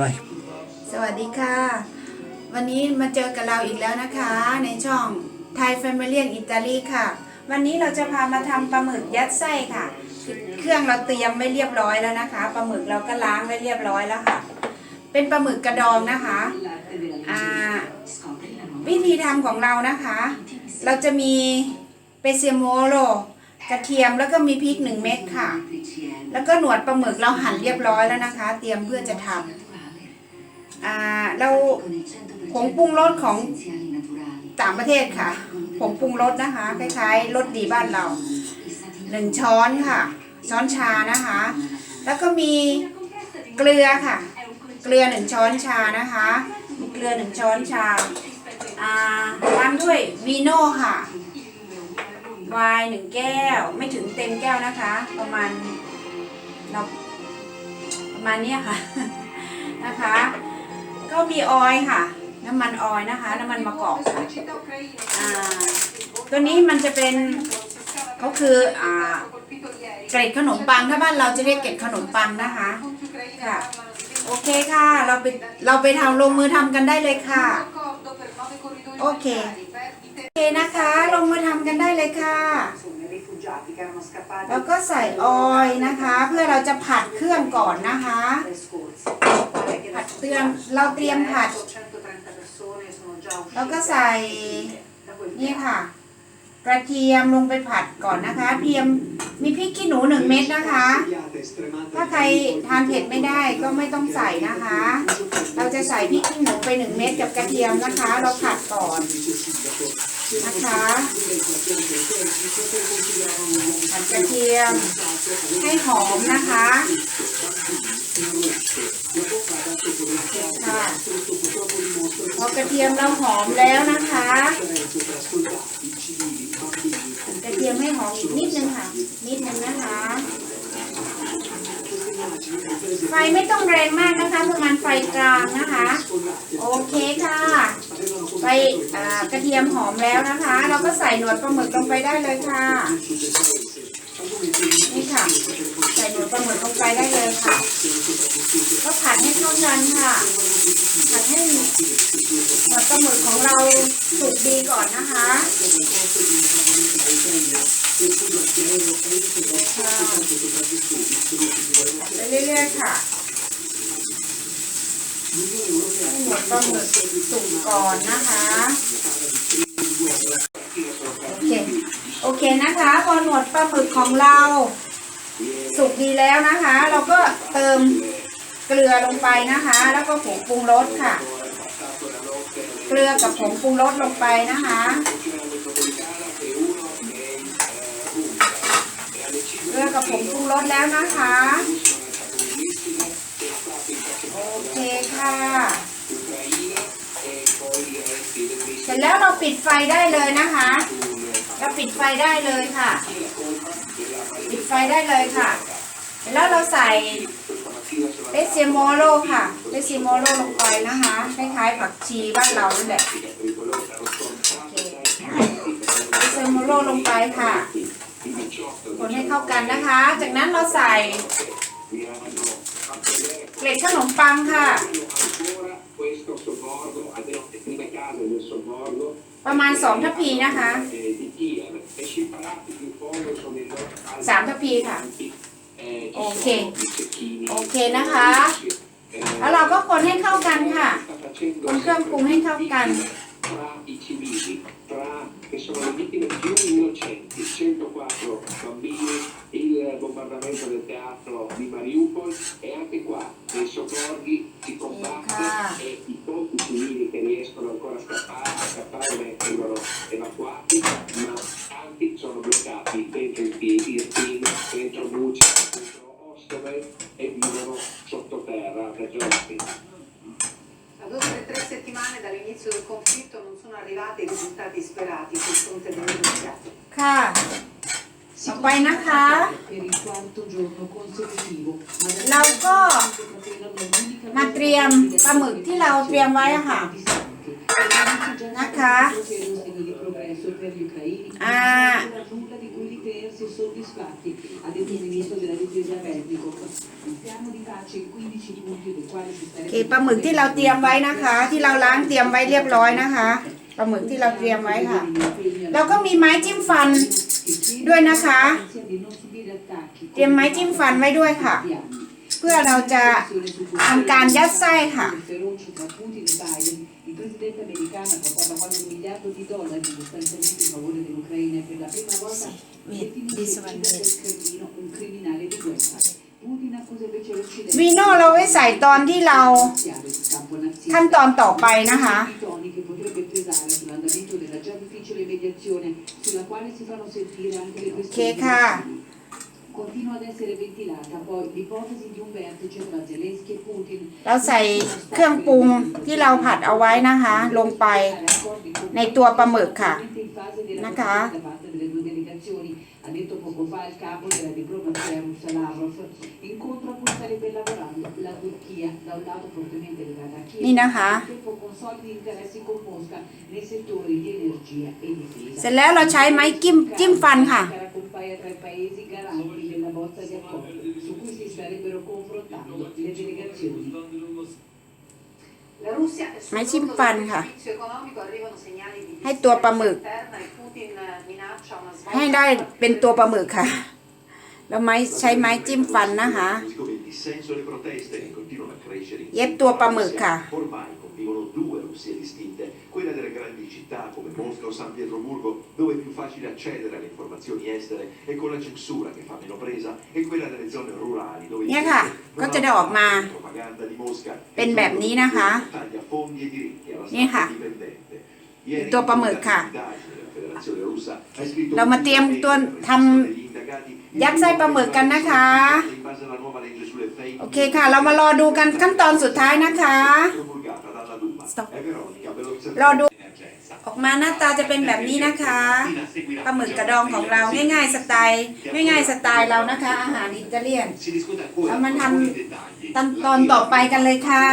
Vai. สวัสดีค่ะ วันนี้มาเจอกับเราอีกแล้วนะคะ ในช่องไทยแฟมิเลียนอิตาลีค่ะ วันนี้เราจะพามาทำปลาหมึกยัดไส้ค่ะ เครื่องเราเตรียมไว้เรียบร้อยแล้วนะคะปลาหมึกเราก็ล้างไว้เรียบร้อยแล้วค่ะ เป็นปลาหมึกกระดองนะคะอ่าวิธีทำของเรานะคะ เราจะมีเปเซโมโลกระเทียมแล้วก็มีพริกหนึ่งเม็ดค่ะ แล้วก็หนวดปลาหมึกเราหั่นเรียบร้อยแล้วนะคะ เตรียมเพื่อจะทำ อ่าเราผงปรุงรสของต่างประเทศค่ะ ผงปรุงรสนะคะ คล้ายๆรสดีบ้านเราหนึ่งช้อนค่ะ ช้อนชานะคะ แล้วก็มีเกลือค่ะ เกลือหนึ่งช้อนชานะคะมีเกลือหนึ่งช้อนชาอ่าตามด้วยวีโน่ค่ะไวน์หนึ่งแก้วไม่ถึงเต็มแก้วนะคะ ประมาณเราประมาณนี้ค่ะนะคะ ก็มีออยค่ะ น้ำมันออยนะคะ น้ำมันมะกอกค่ะตัวนี้มันจะเป็นเขาคืออ่าเกล็ดขนมปังถ้าบ้านเราจะเรียกเกล็ดขนมปังนะคะค่ะ โอเคค่ะ เราไปเราไปทำลงมือทำกันได้เลยค่ะ โอเคโอเคนะคะ ลงมือทำกันได้เลยค่ะแล้วก็ใส่ออยนะคะ เพื่อเราจะผัดเครื่องก่อนนะคะ ผัดเตรียมเราเตรียมผัด แล้วก็ใส่นี่ค่ะ กระเทียมลงไปผัดก่อนนะคะเทียมมีพริกขี้หนูหนึ่งเม็ดนะคะ ถ้าใครทานเผ็ดไม่ได้ก็ไม่ต้องใส่นะคะ เราจะใส่พริกขี้หนูไปหนึ่งเม็ดกับกระเทียมนะคะ เราผัดก่อนนะคะผัดกระเทียมให้หอมนะคะค่ะ พอกระเทียมเราหอมแล้วนะคะกระเทียมให้หอมอีกนิดนึงค่ะ นิดนึงนะคะ ไฟไม่ต้องแรงมากนะคะประมาณไฟกลางนะคะ โอเคค่ะไฟอ่ากระเทียมหอมแล้วนะคะ เราก็ใส่หนวดปลาหมึกลงไปได้เลยค่ะ นี่ค่ะ ใส่หนวดปลาหมึกลงไปได้เลยค่ะ ก็ผัดให้เข้ากันค่ะ ผัดให้หนวดปลา หมึกของเราสุกดีก่อนนะคะไปเรื่อยๆค่ะให้หนวดปลาหมึกสุกก่อนนะคะ โอเค โอเคนะคะ พอหนวดปลาหมึกของเรา สุกดีแล้วนะคะ เราก็เติมเกลือลงไปนะคะ แล้วก็ผงปรุงรสค่ะ เกลือกับผงปรุงรสลงไปนะคะ เกลือกับผงปรุงรสแล้วนะคะ โอเคค่ะ เสร็จแล้วเราปิดไฟได้เลยนะคะ เราปิดไฟได้เลยค่ะ ปิดไฟได้เลยค่ะ แล้วเราใส่ เปเซโมโลค่ะเปเซโมโลลงไปนะคะคล้ายๆผักชีบ้านเรานั่นแหละเคเปเซโมโลลงไปค่ะ คนให้เข้ากันนะคะ จากนั้นเราใส่เกล็ดขนมปังค่ะ ประมาณสองทัพพีนะคะสามทัพพีค่ะ eh, ci Ok. sono i cecchini โอเคนะคะ แล้วเราก็คนให้เข้ากันค่ะ sta facendo คนเครื่องปรุงให้เข้ากัน tra i civili, tra che sono le vittime più innocenti, 104 bambini, il bombardamento del teatro di Mariupol e anche qua nei sobborghi si combatte Ah. e i pochi civili che riescono ancora a scappare, a scappare vengono evacuati, ma tanti sono bloccati dentro il Irpin, dentro Bucia, dentro Ostove e vivono sottoterra da giorni. Ad oltre tre settimane dall'inizio del conflitto non sono arrivati i risultati sperati sul fronte dei negoziati. ค่ะ ต่อไปนะคะ Per il quarto giorno consecutivo, ma เราก็มาเตรียมปลาหมึกที่เราเตรียมไว้อะค่ะนะคะ di progresso per gli ucraini, Ah. non c'era nulla di cui ritenersi ritenersi soddisfatti, ha detto il ministro della difesa Vertico. Il piano di pace in 15 punti del quale si โอ starebbe เคปลาหมึกที่เราเตรียมไว้นะคะ ที่เราล้างเตรียมไว้เรียบร้อยนะคะปลาหมึกที่เราเตรียมไว้ค่ะ เราก็มีไม้จิ้มฟันด้วยนะคะ เตรียมไม้จิ้มฟันไว้ด้วยค่ะ เพื่อเราจะทำการยัดไส้ค่ะ Il presidente americano ha portato a mano un miliardo di dollari di stanziamenti in favore dell'Ucraina e per la prima volta Wait, definisce this il one, leader yes. del Cremlino un criminale di guerra. Putin accusa invece l'Occidente วีโน่เราไว้ใส่ตอนที่เรา di finanziare il campo nazista. ขั้นตอนต่อไปนะคะ I toni che potrebbe pesare sull'andamento Continua ad essere ventilata poi l'ipotesi di un vertice tra Zelensky e Putin เราใส่เครื่องปรุงที่เราผัดเอาไว้นะคะ ลงไปในตัวปลาหมึกค่ะ นะคะ da parte delle due delegazioni, ha detto poco fa il capo della diplomazia russa Lavrov, incontro a cui starebbe lavorando la Turchia, da un lato fortemente legata a Kiev, นี่นะคะ al tempo con solidi interessi con Mosca nei settori di energia e difesa. เสร็จแล้วเราใช้ไม้จิ้มจิ้มฟันค่ะ Ankara compaia tra i paesi garanti della bozza di accordo, su cui si starebbero confrontando le delegazioni. La Russia e sul Ma fronte ci del impanca. servizio economico arrivano segnali di Hai tua disturbio pamuk. interna e Putin minaccia una svolta ให้ได้เป็นตัวปลาหมึกค่ะเราไม้ใช้ไม้จิ้มฟันนะคะ Come il dissenso e le proteste che continuano a crescere in เย็บตัวปลาหมึกค่ะ Ormai convivono due Russie distinte, quella delle grandi città come Mosca o San Pietroburgo, dove è più facile accedere alle informazioni estere e con la censura che fa meno presa, e quella delle zone rurali dove เนี่ยค่ะ non ก็จะได้ออกมา la propaganda di Mosca เป็นแบบนี้นะคะ taglia fondi e diritti alla นี่ค่ะ stampa indipendente. Ieri ตัวปลาหมึกค่ะ l'indagine della Federazione Russa ha scritto เรามาเตรียมตัวทำยัดไส้ปลาหมึกกันนะคะ in base alla nuova legge sulle fake โอเคค่ะ เรามารอดูกันขั้นตอนสุดท้ายนะคะ promulgata dalla Duma. Stop. รอดูออกมาหน้าตาจะเป็นแบบนี้นะคะปลาหมึกกระดองของเราง่าย ๆ สไตล์ ง่าย ๆ สไตล์เรานะคะ อาหารอิตาเลียน Si discute ancora Ah, ma di non- alcuni dettagli. ตอนตอนต่อไปกันเลยค่ะ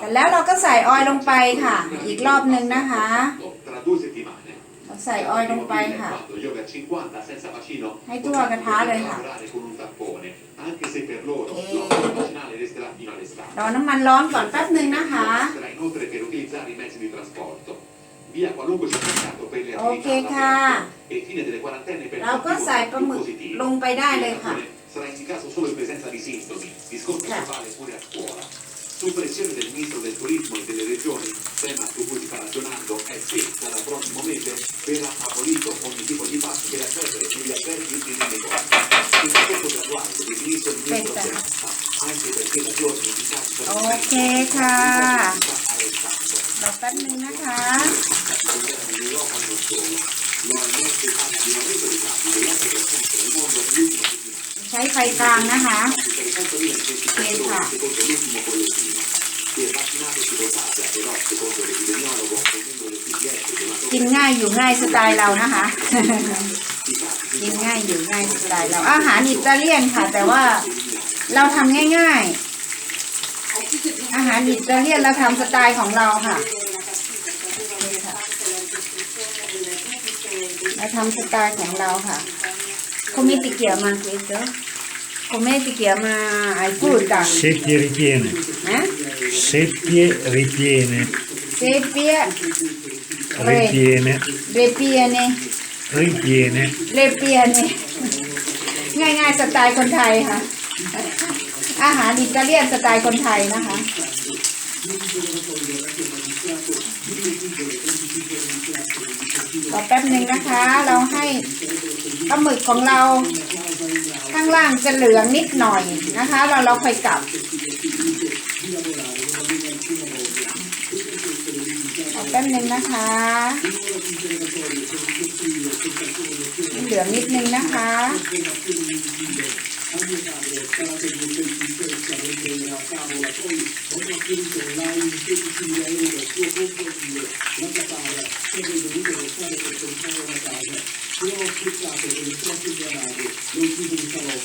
แต่แล้วเราก็ใส่ออยล์ลงไปค่ะ อีกรอบหนึ่งนะคะ Tra due settimane. เรา ใส่ออยล์ลงไปค่ะ Quando yogurt 50 senza vaccino ให้ทั่วกระทะเลยค่ะ lavorare con un tampone, anche se per loro Ok. l'obbligo vaccinale resterà fino all'estate. รอน้ำมันร้อนก่อนแป๊บหนึ่งนะคะ Sarà inoltre per utilizzare i mezzi di trasporto. Via qualunque certificato per le Ok, attività ca. all'aperto e fine delle quarantenne per เราก็ tutti i ใส่ปลาหมึก positivi. ลงไปได้เลยค่ะ Sarà indicato solo in presenza di sintomi, discorso Sì. che vale pure a scuola. Su pressione del ministro del turismo e delle regioni, tema su cui si sta ragionando è se dal prossimo mese verrà abolito ogni tipo di passo per accedere sugli alberghi e nei negozi. Il discorso graduale del ministro del ministro Aspetta. Zesta, anche perché da giorni i casi sono Ok, aumenti, ca. il governo sta arrestando. รอแป๊บหนึ่งนะคะ In Europa non solo. L'OMS parla di un aumento dei casi dell'8% nel mondo nell'ultima settimana. ใช้ไฟกลางนะคะ secondo l'ultimo bollettino. Si è vaccinato si rotasia, però secondo l'epidemiologo il numero del PDS กินง่ายอยู่ง่ายสไตล์เรานะคะ กินง่ายอยู่ง่ายสไตล์เราอาหารอิตาเลียนค่ะ แต่ว่าเราทำง่ายๆ อาหารอิตาเลียนเราทำสไตล์ของเราค่ะเราทำสไตล์ของเราค่ะ come ti chiama questo come ti chiama il frutta Seppie ripiene, eh? seppie ripiene, seppie re, ripiene, repiene ripiene. เรเปียนนี่ง่ายๆสไตล์คนไทยค่ะ อาหารอิตาเลียนสไตล์คนไทยนะคะรอแป๊บหนึ่งนะคะ เราให้ปลาหมึกของเรา ข้างล่างจะเหลืองนิดหน่อยนะคะ เราเราค่อยกลับแป๊บหนึ่งนะคะเหลืองนิดนึงนะคะ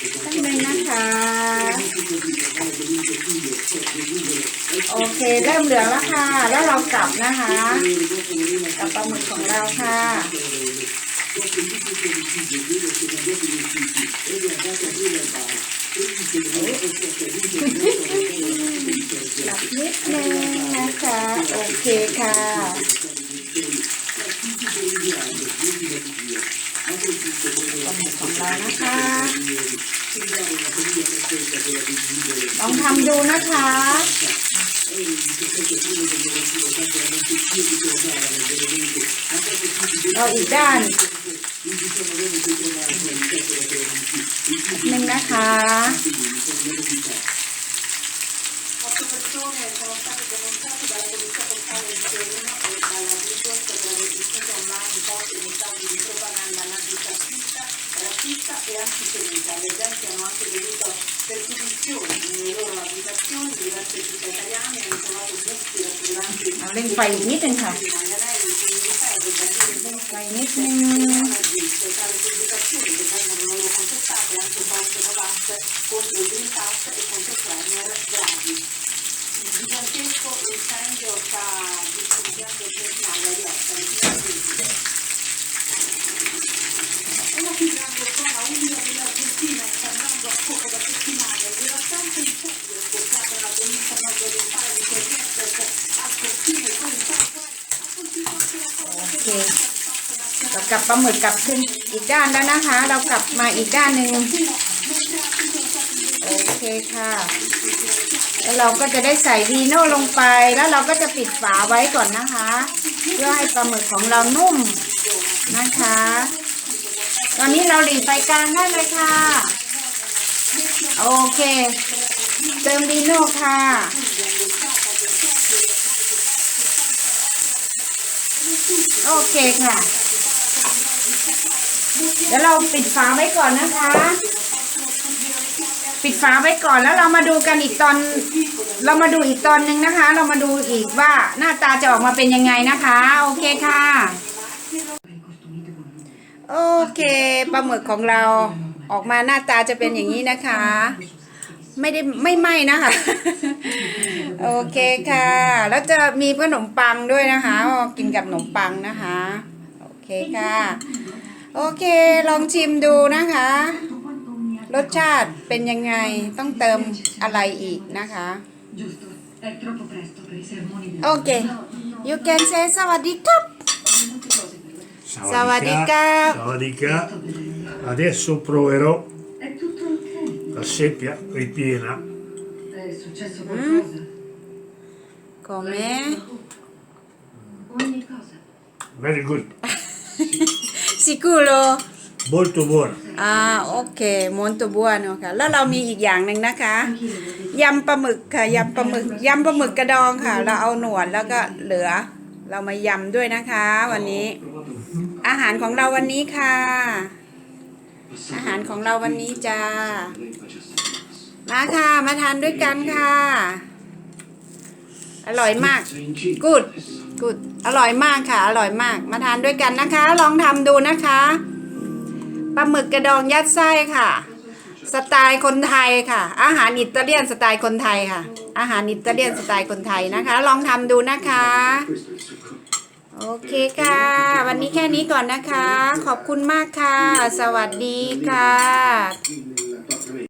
แป๊บนึงนะคะ โอเค เริ่มเหลืองแล้วค่ะ แล้วเรากลับนะคะกับปลาหมึกของเราค่ะหลับนิดนึงนะคะ โอเคค่ะของเรานะคะ ลองทำดูนะคะ เราอีกด้านหนึ่งนะคะ เร่งไฟนิดนึงค่ะไฟนิดนึง naziste. Tra le pubblicazioni che vengono loro contestate anche post Novax contro il Green Pass e contro il Premier Draghi. Il gigantesco incendio sta distruggendo il centinaio di ettari finalmente. È la più grande zona umida dell'Argentina, sta andando a fuoco da settimane. Il devastante incendio è scoppiato nella provincia nord-orientale di Corrientes, al confine con il Paraguay. Ha continuato la โอเค เรา กลับปลาหมึกกลับขึ้นอีกด้านแล้วนะคะ เรากลับมาอีกด้านหนึ่งโอเคค่ะ แล้วเราก็จะได้ใส่วีโน่ลงไปแล้วเราก็จะปิดฝาไว้ก่อนนะคะ เพื่อให้ปลาหมึกของเรานุ่มนะคะ ตอนนี้เราหลีไฟกลางได้เลยค่ะ โอเค เติมวีโน่ค่ะโอเคค่ะ เดี๋ยวเราปิดฝาไว้ก่อนนะคะ ปิดฝาไว้ก่อนแล้วเรามาดูกันอีกตอน เรามาดูอีกตอนหนึ่งนะคะ เรามาดูอีกว่าหน้าตาจะออกมาเป็นยังไงนะคะ โอเคค่ะ โอเคปลาหมึกของเราออกมาหน้าตาจะเป็นอย่างนี้นะคะ ไม่ได้ไม่ไหม้นะคะ โอเคค่ะ แล้วจะมีขนมปังด้วยนะคะ กินกับขนมปังนะคะ โอเคค่ะ โอเค ลองชิมดูนะคะ รสชาติเป็นยังไงต้องเติมอะไรอีกนะคะ Giusto, è troppo presto per i sermoni del โอเค you can say สวัสดีครับ Sawadika. Sawadika. Adesso proverò È tutto ok. la seppia ripiena. È successo qualcosa? come Ogni cosa. Very good. Sicuro Molto buona. อ่าโอเคมอนตัวบัวเนาะค่ะ แล้วเรามีอีกอย่างหนึ่งนะคะยำปลาหมึกค่ะยำปลาหมึกยำปลาหมึกกระดองค่ะ เราเอาหนวดแล้วก็เหลือ เรามายำด้วยนะคะ วันนี้ อาหารของเราวันนี้ค่ะ อาหารของเราวันนี้จ้ามาค่ะ มาทานด้วยกันค่ะ อร่อยมากกูด กูดอร่อยมากค่ะ อร่อยมาก มาทานด้วยกันนะคะ ลองทำดูนะคะ ปลาหมึกกระดองยัดไส้ค่ะ สไตล์คนไทยค่ะ อาหารอิตาเลียนสไตล์คนไทยค่ะ อาหารอิตาเลียนสไตล์คนไทยนะคะ ลองทำดูนะคะ โอเคค่ะ วันนี้แค่นี้ก่อนนะคะ ขอบคุณมากค่ะ สวัสดีค่ะ